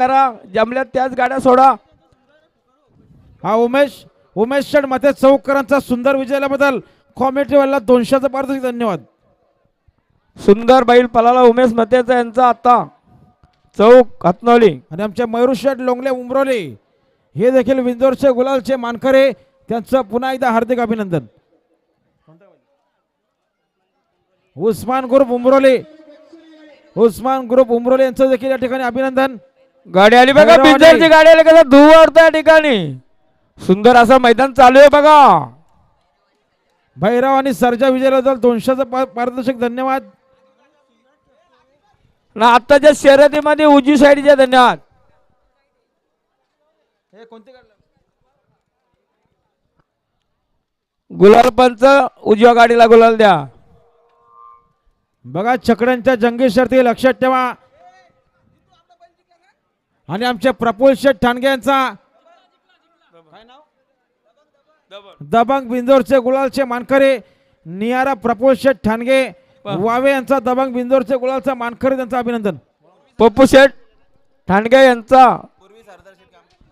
करा. जमल्यात त्याच गाड्या सोडा. हा उमेश उमेश शेठ मते चौकरांचा सुंदर विजयाबद्दल कॉमेंट्रीवाला दोनशेचा पारितोषिक धन्यवाद. सुंदर बैल पलाला उमेश मतेचा यांचा आता. चौक हातनवली आणि आमचे मयूर शेठ लोंगले उमरोले. हे देखील विंदोरचे गुलालचे मानकरे. त्यांचं पुन्हा एकदा हार्दिक अभिनंदन. उस्मान ग्रुप उमरोले. उस्मान ग्रुप उमरोले यांचं देखील या ठिकाणी अभिनंदन. गाडी आली बघा. पिंजरची गाडी आली कसं धुवड त्या ठिकाणी. सुंदर असं मैदान चालू आहे बघा. भैरव आणि सर्जा विजयाबद्दल दोनशेचा पा- पारितोषिक धन्यवाद. ना आत्ताच्या शर्यतीमध्ये उजवी साईडचे धन्यवाद. गुलाल पंच उजव्या गाडीला गुलाल द्या. बघा छकड्यांच्या जंगी शर्ती लक्षात ठेवा. आणि आमचे प्रफुल्ल शेठ ठाणगे यांचा दबंग. बिंदोरचे गुलालचे मानकरे नियारा प्रफुल्ल शेठ ठाणगे वावे यांचा दबंग बिंदोरचे गुलालचा मानकरे त्यांचं अभिनंदन. पप्पू शेठ ठाणगे यांचा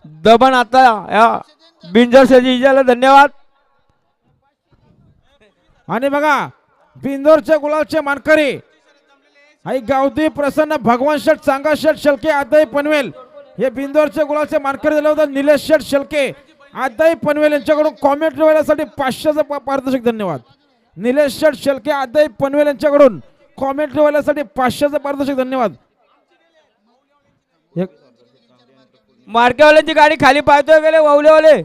दबन आता या बिंजर शेजीला धन्यवाद. आणि बघा बिंदोरचे गुलालचे मानकरी आई गावदी प्रसन्न भगवान शेठ चांगा शेठ शेलके आदाई पनवेल हे बिंदोरचे गुलालचे मानकरी दिले होते निलेश शेठ शेलके. आदाई पनवेल यांच्याकडून कॉमेंट वेळेसाठी पाचशेचं पा- पारितोषिक धन्यवाद. निलेश शेठ शेलके आदाई पनवेल यांच्याकडून कॉमेंट वेळेसाठी पाचशेचं पारितोषिक धन्यवाद. मार्केवाल्यांची गाडी खाली पाहतोय गेले वावलेवाले?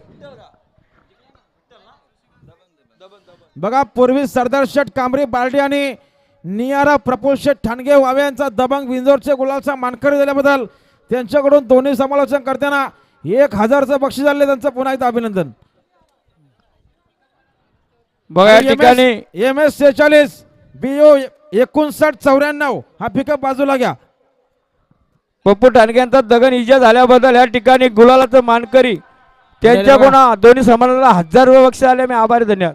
बघा पूर्वी सरदार शेठ कांबरी बार्डी आणि नियारा प्रफुल्ल शेठ ठाणगे वावे यांचा दबंग विंजोरचे गुलालचा मानकरी दिल्याबद्दल त्यांच्याकडून दोन्ही समालोचन करताना एक हजारचं बक्षीस झाले त्यांचं पुन्हा एकदा अभिनंदन. बघा या ठिकाणी. एम एस सेहेचाळीस बीओ एकोणसाठ चौऱ्याण्णव हा पिकअप बाजूला घ्या. पप्पू ठाणगे यांचा दगन इजा झाल्याबद्दल या ठिकाणी गुलालाचं मानकरी त्यांच्याकडून दोन्ही समाजाला हजार रुपये बक्षीस आले मी आभारी धन्यवाद.